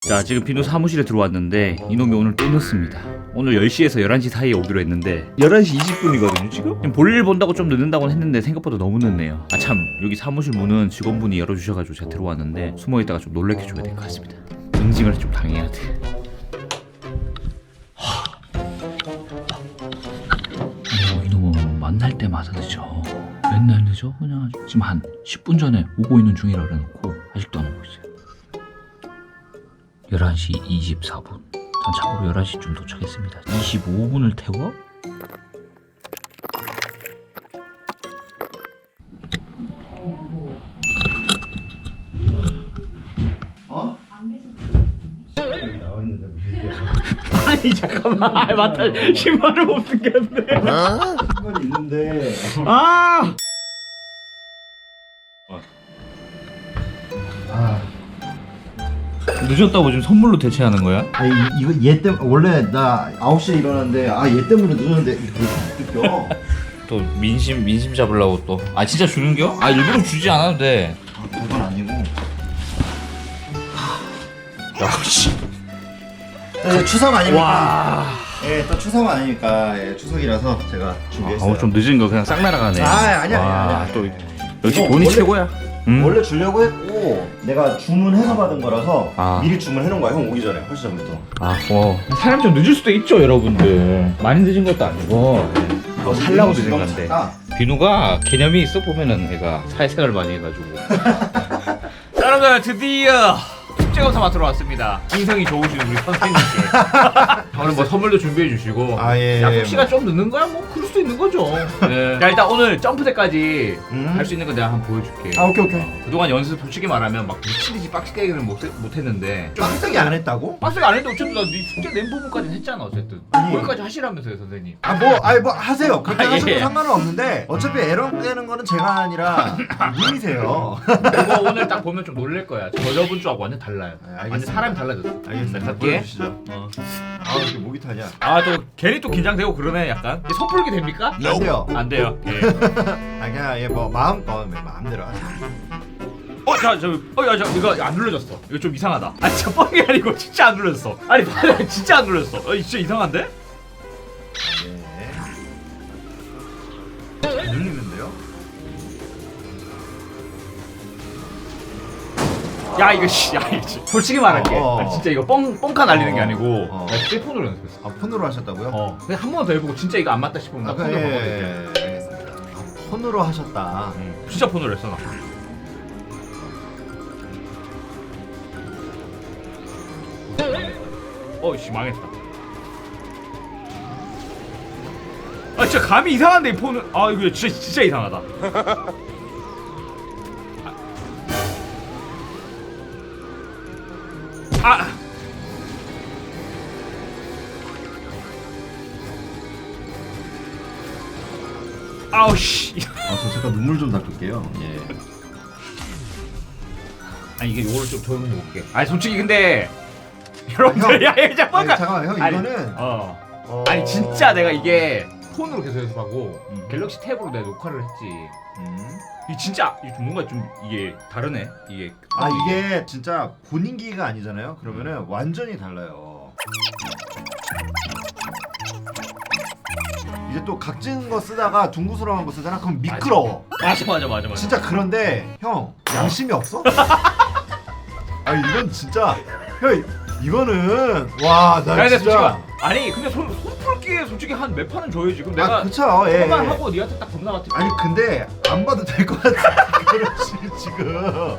자 지금 비누 사무실에 들어왔는데 이놈이 오늘 또 늦습니다. 오늘 10시에서 11시 사이에 오기로 했는데 11시 20분이거든요 지금? 지금 볼일 본다고 좀 늦는다고 했는데 생각보다 너무 늦네요. 아 참 여기 사무실 문은 직원분이 열어주셔가지고 제가 들어왔는데 숨어있다가 좀 놀래켜줘야 될 것 같습니다. 응징을 좀 당해야 돼. 어, 이놈은 만날 때마다 늦어. 맨날 늦어? 그냥 지금 한 10분 전에 오고 있는 중이라 그래놓고 아직도 안 오고 있어요 11시 24분. 전 참고로 11시쯤 도착했습니다. 25분을 태워? 어? 아니 잠깐만. 아 맞다. 신발을 못 신겼네. 신발이 있는데 아! 아 늦었다고 지금 선물로 대체하는 거야? 아니 이- 이거 얘 때문에 원래 나 9시에 일어났는데 아 얘 때문에 늦었는데 이렇게 느껴 또 민심 민심 잡으려고 또. 아 진짜 주는겨? 아 일부러 주지 않아도 돼. 아, 그건 아니고 야 씨. 네, 추석 아닙니까? 와. 예, 또 추석 아니니까 예, 추석이라서 제가 준비했어요 아, 좀 늦은 거 그냥 싹 날아가네. 아, 아니야, 아니야, 와, 아니야. 또 역시 이거 돈이 최고야. 음. 원래 주려고 했고 내가 주문해서 받은 거라서 아. 미리 주문해 놓은 거야 형 오기 전에 훨씬 전부터 아, 어. 사람 좀 늦을 수도 있죠, 여러분들. 많이 늦은 것도 아니고. 더 살라고 늦은 건데. 비누가 개념이 있어 보면은 얘가 사회생활을 많이 해가지고. 여러분 드디어 축제 검사 맡으러 왔습니다. 인성이 좋으신 우리 선생님께. 오늘 뭐 선물도 준비해 주시고. 아, 예, 약속 예, 시간 좀 늦는 거야? 뭐 그럴 수도 있는 거죠. 네. 자 일단 오늘 점프대까지 음. 할 수 있는 거 내가 한번 보여줄게. 아 오케이 오케이 그동안 연습 솔직히 말하면 막 미친듯이 빡시게는 못, 못했는데 좀 빡세게 안 했다고? 빡세게 안 했는데 어쨌든 나네 숙제 낸 부분까지는 했잖아 어쨌든 아니. 거기까지 하시라면서요 선생님 아 뭐 아니 뭐 하세요 그렇게 아, 하셔도 예. 상관은 없는데 어차피 에러 깨는 거는 제가 아니라 님이세요 이거 오늘 딱 보면 좀 놀랄 거야 저저번 주하고 완전 달라 요 네, 완전 알겠습니다. 사람이 달라졌어 알겠습니다 갈게 보여주시죠 아 이렇게 목이 타냐 아 또 괜히 또 긴장되고 그러네 약간 이게 선풀기 됩니까? 안 돼요 안 돼요 예. 아 그냥 얘 뭐 마음껏 마음대로 하세요 어, 자, 저, 어, 야, 저, 이거 안 눌러졌어. 이거 좀 이상하다. 아니, 진짜 뻥이 아니고 진짜 안 눌러졌어. 아니, 봐라, 진짜 안 눌러졌어. 어, 진짜 이상한데? 예 야, 이거, 씨, 야, 이거, 씨. 솔직히 말할게. 어, 어. 아, 진짜 이거 뻥, 뻥카 날리는 게 어, 아니고, 어. 나 휴대폰으로 연습했어. 아 폰으로 하셨다고요? 어, 그냥 한 번 더 해보고 진짜 이거 안 맞다 싶으면 나 아, 폰으로 예, 바꿔줄게. 예, 예, 아, 폰으로 하셨다 응, 진짜 폰으로 했어, 나. 어, 씨, 망했다. 아, 진짜 감이 이상한데, 이 폰은. 아, 이거 진짜, 진짜 이상하다. 아! 아우, 씨. 아 저 잠깐 눈물 좀 닦을게요 예 아 이게 요거를 좀 조용히 해볼게. 아니 솔직히 근데 여러분들 야 이거 잠깐만. 아니, 잠깐만 형 아니, 이거는 어. 어... 아니 진짜 내가 이게 폰으로 계속 연습하고 음. 갤럭시 탭으로 내가 녹화를 했지. 음. 이 진짜 이게 뭔가 좀 이게 다르네. 이게 아 이게 진짜 본인 기기가 아니잖아요. 그러면은 완전히 달라요. 이제 또 각진 거 쓰다가 둥구스러운 거 쓰잖아. 그럼 미끄러워. 맞아 맞아 맞아 맞아. 진짜 그런데 형 양심이 없어? 아 이건 진짜 형 이거는 와 나 아니 근데 진짜 솔직히 아니 근데 손 손 풀기에 솔직히 한 몇 판은 줘야지. 그럼 내가 아 그쵸 예. 그만 하고 니한테 딱 겁나 같은. 아니 근데 안 봐도 될 것 같아. 그렇지 지금.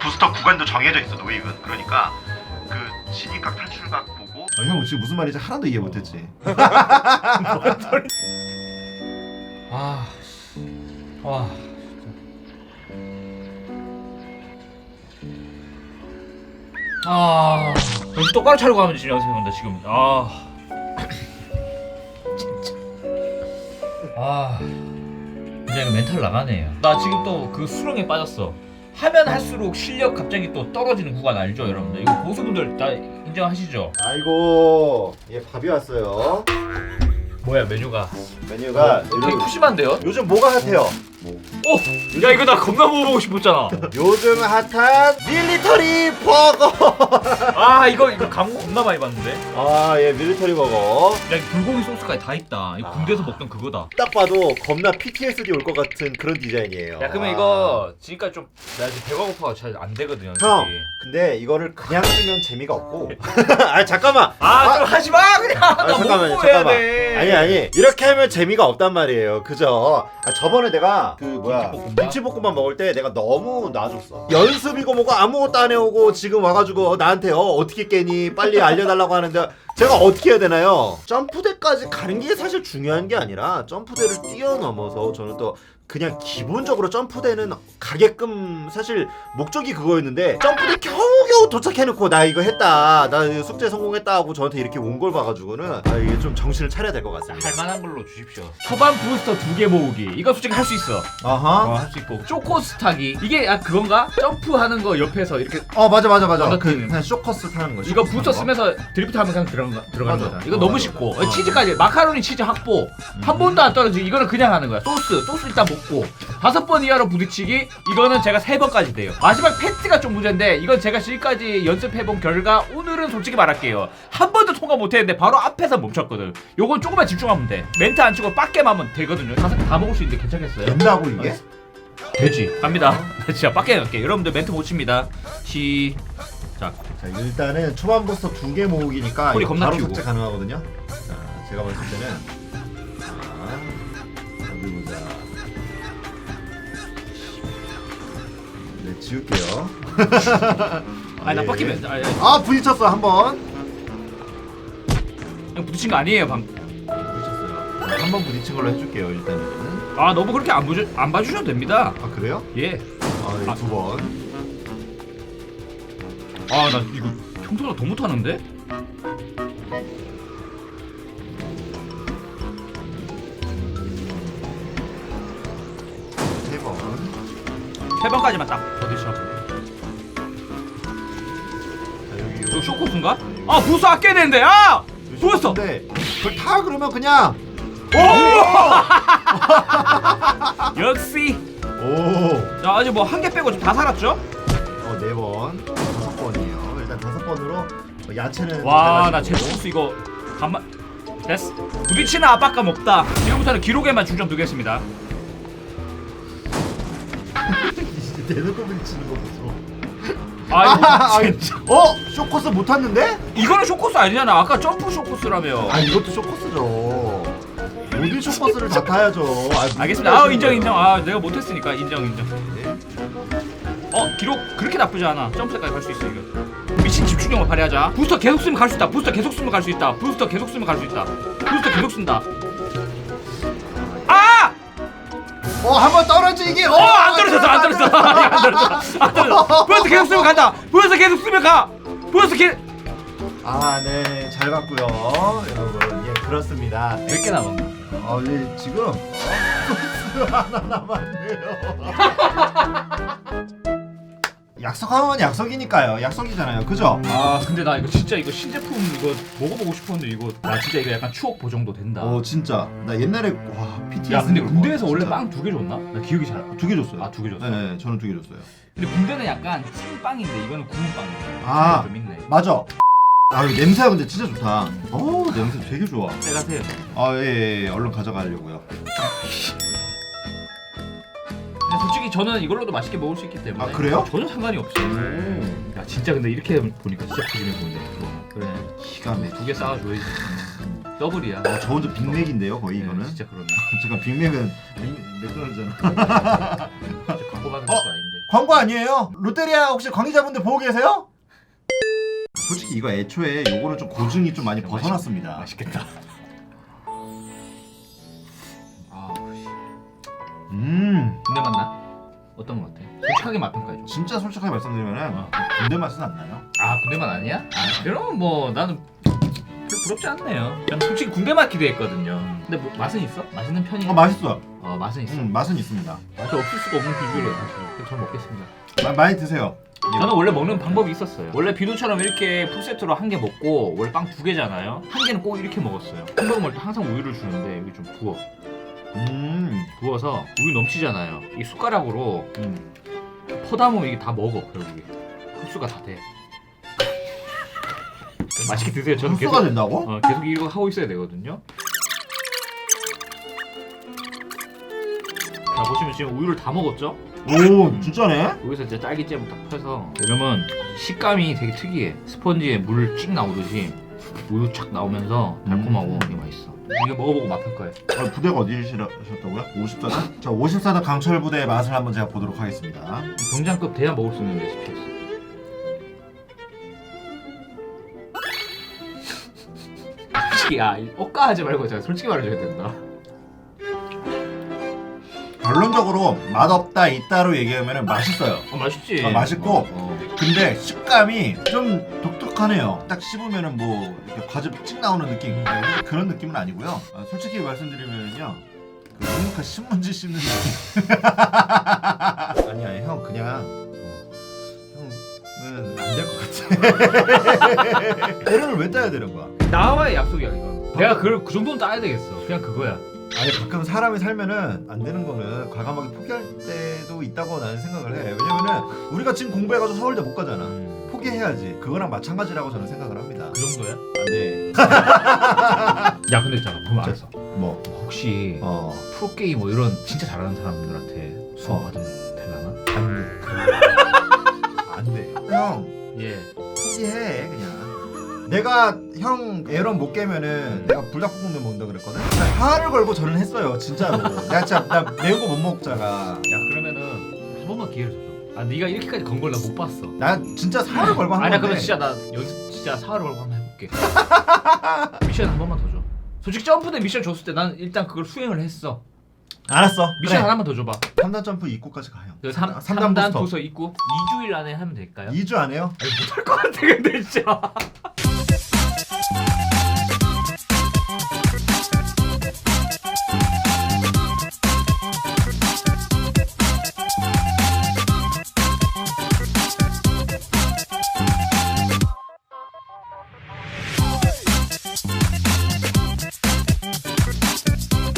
부스터 구간도 정해져 있어 노익은 그러니까 그 진입각 탈출각 보고 아, 형 지금 무슨 말인지 하나도 이해 못했지. 아. 와. 아. 정신 똑바로 차리고 하면 지금 연습해본다 지금. 아. 진짜. 아. 이제 이거 멘탈 나가네요. 나 지금 또 그 수렁에 빠졌어. 하면 할수록 실력 갑자기 또 떨어지는 구간 알죠, 여러분들? 이거 고수분들 다 인정하시죠? 아이고 예 밥이 왔어요. 뭐야 메뉴가? 메뉴가 되게 푸심한데요? 요즘 뭐가 핫해요? 어! 야 이거 나 겁나 먹어보고 싶었잖아 요즘 핫한 밀리터리 버거. 아 이거 이거 광고 겁나 많이 봤는데 아, 예, 밀리터리 버거. 야 이거 불고기 소스까지 다 있다 이거 군대에서 먹던 그거다 딱 봐도 겁나 PTSD 올 것 같은 그런 디자인이에요. 야 그러면 아. 이거 지금까지 좀 나 지금 배가 고파가 잘안 되거든요 형, 근데 이거를 그냥 쓰면 재미가 없고. 아, 잠깐만. 아 좀 하지 마 그냥 아, 나 잠깐만요, 먹고 해야 잠깐만. 돼 아니 아니 이렇게 하면 재미가 없단 말이에요 그죠 아, 저번에 내가 그 뭐야 김치볶음밥? 김치볶음밥 먹을 때 내가 너무 놔줬어 연습이고 뭐고 아무것도 안 해오고 지금 와가지고 나한테 어 어떻게 깨니? 빨리 알려달라고 하는데 제가 어떻게 해야 되나요? 점프대까지 가는 게 사실 중요한 게 아니라 점프대를 뛰어넘어서 저는 또 그냥 기본적으로 점프대는 가게끔 사실 목적이 그거였는데 점프대 겨우겨우 도착해놓고 나 이거 했다 나 숙제 성공했다 하고 저한테 이렇게 온 걸 봐가지고는 아 이게 좀 정신을 차려야 될 것 같습니다. 할만한 걸로 주십시오. 초반 부스터 두 개 모으기. 이거 솔직히 할 수 있어. 아하. 어, 할수 있고. 쇼코스 타기. 이게 아 그건가? 점프하는 거 옆에서 이렇게 어 맞아 맞아 맞아. 완전 그 크네. 그냥 쇼커스 타는 거 이거 쇼커스 부스터. 쓰면서 드리프트 하면 그냥 들어가, 들어가는 맞아. 거잖아. 이거 어, 너무 맞아. 쉽고. 어, 치즈까지. 마카로니 치즈 확보. 한 번도 안 떨어지고 이거는 그냥 하는 거야. 소스. 소스 일단 먹고 다섯 번 이하로 부딪히기 이거는 제가 세 번까지 돼요. 마지막 패트가 좀 문제인데 이건 제가 지금까지 연습해본 결과 오늘은 솔직히 말할게요. 한 번도 통과 못했는데 바로 앞에서 멈췄거든. 요건 조금만 집중하면 돼. 멘트 안 치고 빡게만 하면 되거든요. 다섯 개 다 먹을 수 있는데 괜찮겠어요? 된다고 이게? 되지. 갑니다. 나 진짜 빡게 갈게 여러분들 멘트 못 칩니다. 시작. 자 일단은 초반 부스터 두개 모으기니까 소리 이거 겁나 바로 키우고. 삭제 가능하거든요. 자 제가 봤을 때는 자 어디 보자 지울게요 아니 나 예. 빡기면 아니, 아니, 아 부딪혔어 한번 그냥 부딪힌 거 아니에요 방금 부딪혔어요 한 번 부딪힌 걸로 해줄게요 일단은 아 너무 그렇게 안, 보주, 안 봐주셔도 됩니다 아 그래요? 예. 아, 아. 두 번. 아 나 이거 평소보다 더 못하는데? 3번까지만 딱 어디서 여기 쇼코프인가? 아 보스 아껴야 되는데 아! 보였어 근데 그걸 타 그러면 그냥 역시 오어네 자 아직 뭐 한 개 빼고 지금 다 살았죠? 어, 네 번, 다섯 번이에요. 일단 다섯 번으로 뭐 야채는 와 나 제스 잘라주고. 스 이거 간만 됐어 부딪히는 아빠가 먹다 지금부터는 기록에만 중점 두겠습니다 대놓고 부딪히는 거 보소. 아 이거 진짜 어? 쇼코스 못 탔는데? 이거는 쇼코스 아니잖아 아까 점프 쇼코스라며 아 이것도 쇼코스죠. 모든 쇼코스를 다 타야죠. 아, 무슨 알겠습니다. 아 말씀이세요? 인정 인정. 아 내가 못했으니까 인정 인정. 어 기록 그렇게 나쁘지 않아. 점프까지 갈 수 있어 이거. 미친 집중력을 발휘하자. 부스터 계속 쓰면 갈 수 있다. 부스터 계속 쓰면 갈 수 있다. 부스터 계속 쓰면 갈 수 있다. 부스터 계속 쓴다. 아! 어, 한번 떨어지기. 어, 떨어졌어 안 떨어졌어 안 떨어졌어 안 떨어졌어. 부스터 계속 쓰면 간다. 부스터 계속 쓰면 가. 부스터 계. 아, 네. 잘 봤고요. 여러분. 예, 그렇습니다. 몇개 남았나? 아, 예, 지금 소스 하나 남았네요. 약속하면 약속이니까요. 약속이잖아요. 그죠? 아 근데 나 이거 진짜 이거 신제품 이거 먹어보고 싶었는데 이거 나 진짜 이거 약간 추억 보정도 된다. 어, 진짜. 나 옛날에 와, PTSD. 야 근데 군대에서 원래 빵 두 개 줬나? 나 기억이 잘. 두개 줬어요. 아, 두 개 줬어요? 네, 저는 두 개 줬어요. 근데 군대는 약간 찐빵인데 이거는 구운 빵이야. 아. 좀 있네. 맞아. 아, 이 냄새가 근데 진짜 좋다. 어우, 냄새 되게 좋아. 빼가세요. 아, 예, 예, 예. 얼른 가져가려고요. 솔직히 저는 이걸로도 맛있게 먹을 수 있기 때문에. 아, 그래요? 전혀 상관이 없어요. 오. 야 진짜 근데 이렇게 보니까 진짜 푸짐해 보이네. 그래. 기가 막혀. 두개 쌓아줘야지. 더블이야. 어, 저 혼자 빅맥인데요, 거의 네, 이거는. 진짜 그러네. 제가 빅맥은 빅- 맥도날드잖아. 진짜 광고 받은 어? 것도 아닌데. 광고 아니에요? 롯데리아 혹시 관계자분들 보고 계세요? 솔직히 이거 애초에 요거는 좀 고증이 좀 많이 벗어났습니다. 맛있겠다. 군대 맛나? 어떤 거 같아? 솔직하게 맛 평가해줘. 진짜 솔직하게 말씀드리면은 군대 맛은 안 나요. 아 군대 맛 아니야? 아 그럼 뭐 나는 별로 부럽지 않네요. 난 솔직히 군대 맛 기대했거든요. 근데 뭐 맛은 있어? 맛있는 편이야? 어, 맛있어. 어 맛은 있어. 음, 맛은 있습니다. 맛이 없을 수가 없는 비주얼이에요 사실. 저는 먹겠습니다. 마, 많이 드세요. 저는 원래 먹는 방법이 있었어요. 원래 비누처럼 이렇게 풀세트로 한 개 먹고 원래 빵 두 개잖아요. 한 개는 꼭 이렇게 먹었어요. 햄버거 먹을 때 항상 우유를 주는데 여기 좀 부어. 음. 부어서 우유 넘치잖아요. 이 숟가락으로 음. 퍼담으면 이게 다 먹어 결국에 흡수가 다 돼. 맛있게 드세요. 저는 계속 흡수가 된다고? 어, 계속 이거 하고 있어야 되거든요. 자 보시면 지금 우유를 다 먹었죠? 오 진짜네? 여기서 이제 딸기잼을 딱 펴서 이러면 식감이 되게 특이해. 스펀지에 물찍 나오듯이 우유 착 나오면서 달콤하고 음. 되게 맛있어. 이거 먹어보고 맛볼 거예요. 아, 부대가 어디시라셨다고요? 54단? 자 54단 강철 부대의 맛을 한번 제가 보도록 하겠습니다 병장급 돼야 먹을 수 있는 레시피였어. 야, 이 억까하지 말고 제가 솔직히 말해줘야 된다. 결론적으로 맛없다 있다로 얘기하면 맛있어요 어 맛있지. 아, 맛있고. 어, 어. 근데 식감이 좀 독 특하네요 딱 씹으면은 뭐 이렇게 과즙 찍 나오는 느낌 네, 그런 느낌은 아니고요 아, 솔직히 말씀드리면요 그 눅눅한 신문지 씹는 느낌 아니야 형 그냥 어, 형은 안 될 것 같아 때를 왜 따야 되는 거야 나와의 약속이야 이건. 내가 그걸 그 정도는 따야 되겠어. 그냥 그거야. 아니 가끔 사람이 살면은 안 되는 거는 과감하게 포기할 때도 있다고 나는 생각을 해. 왜냐면은 우리가 지금 공부해가지고 서울대 못 가잖아. 포기해야지. 그거랑 마찬가지라고 저는 생각을 합니다. 그 정도야? 안 돼. 야 근데 잠깐 보면 자, 알았어. 뭐? 혹시 어. 프로 게임 뭐 이런 진짜 잘하는 사람들한테 수업 어. 받으면 되려나? 안 돼. 안 돼. 형 예. 포기해 그냥. 내가 형 에런 못 깨면은 내가 불닭볶음면 먹는다 그랬거든. 나 화를 걸고 저는 했어요 진짜로. 내가 진짜 나 매운 거 못 먹잖아. 야 그러면은 한 번만 기회를 줘줘. 아 네가 이렇게까지 건 걸 나 못 봤어. 나 진짜 사활을 걸고 한 아니야 건데. 그러면 진짜 나 연습 진짜 사활을 걸고 한번 해볼게. 미션 한 번만 더 줘. 솔직히 점프 대 미션 줬을 때 난 일단 그걸 수행을 했어. 알았어. 미션 그래. 하나만 더 줘봐. 3단 점프 입구까지 가요. 그 3, 3단 3단 부스터. 부서 입구 2주일 안에 하면 될까요? 2주 안 해요? 못할 것 같아 근데 진짜.